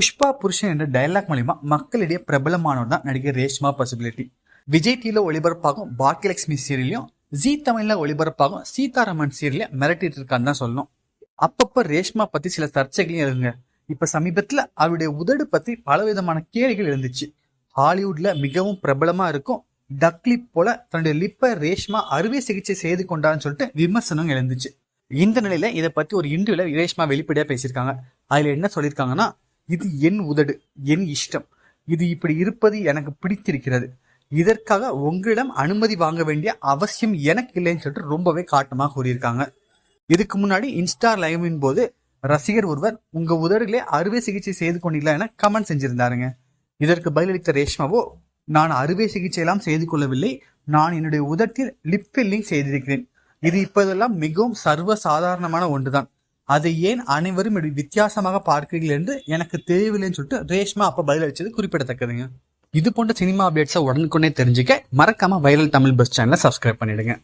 புஷ்பா புருஷன் என்ற டைலாக் மூலிமா மக்களிடையே பிரபலமானவர் தான் நடிகர் ரேஷ்மா பாசிபிலிட்டி விஜய் டிவில ஒளிபரப்பாகும் பாக்கியலட்சுமி சீரியலையும் ஜி தமிழ்ல ஒளிபரப்பாகும் சீதாராமன் சீரியல மிரட்டிட்டு இருக்கான்னு தான் சொல்லணும். அப்பப்ப ரேஷ்மா பத்தி சில சர்ச்சைகளையும் எழுதுங்க. இப்ப சமீபத்துல அவருடைய உதடு பத்தி பலவிதமான கேள்விகள் எழுந்துச்சு. ஹாலிவுட்ல மிகவும் பிரபலமா இருக்கும் டக்லிப் போல தன்னுடைய லிப்பை ரேஷ்மா அறுவை சிகிச்சை செய்து கொண்டான்னு சொல்லிட்டு விமர்சனம் எழுந்துச்சு. இந்த நிலையில இதை பத்தி ஒரு இன்டர்வியூல ரேஷ்மா வெளிப்படையா பேசியிருக்காங்க. அதுல என்ன சொல்லியிருக்காங்கன்னா இது என் உதடு என் இஷ்டம். இது இப்படி இருப்பது எனக்கு பிடித்திருக்கிறது. இதற்காக உங்களிடம் அனுமதி வாங்க வேண்டிய அவசியம் எனக்கு இல்லைன்னு சொல்லிட்டு ரொம்பவே காட்டமாக கூறியிருக்காங்க. இதுக்கு முன்னாடி இன்ஸ்டா லைவின் போது ரசிகர் ஒருவர் உங்க உதடுகளே அறுவை சிகிச்சை செய்து கொண்டீங்களா என கமெண்ட் செஞ்சிருந்தாருங்க. இதற்கு பதிலளித்த ரேஷ்மாவோ நான் அறுவை சிகிச்சை எல்லாம் செய்து கொள்ளவில்லை. நான் என்னுடைய உதட்டில் லிப் ஃபில்லிங் செய்திருக்கிறேன். இது இப்போதெல்லாம் மிகவும் சர்வ சாதாரணமான ஒன்றுதான். அதை ஏன் அனைவரும் இப்படி வித்தியாசமாக பார்க்கிறீர்கள் என்று எனக்கு தெரியவில்லைன்னு சொல்லிட்டு ரேஷ்மா அப்ப பதிலளிச்சது குறிப்பிடத்தக்கதுங்க. இது போன்ற சினிமா அப்டேட்ஸை உடனுக்குடனே தெரிஞ்சுக்க மறக்காம வைரல் தமிழ் பஸ் சேனலை சப்ஸ்கிரைப் பண்ணிடுங்க.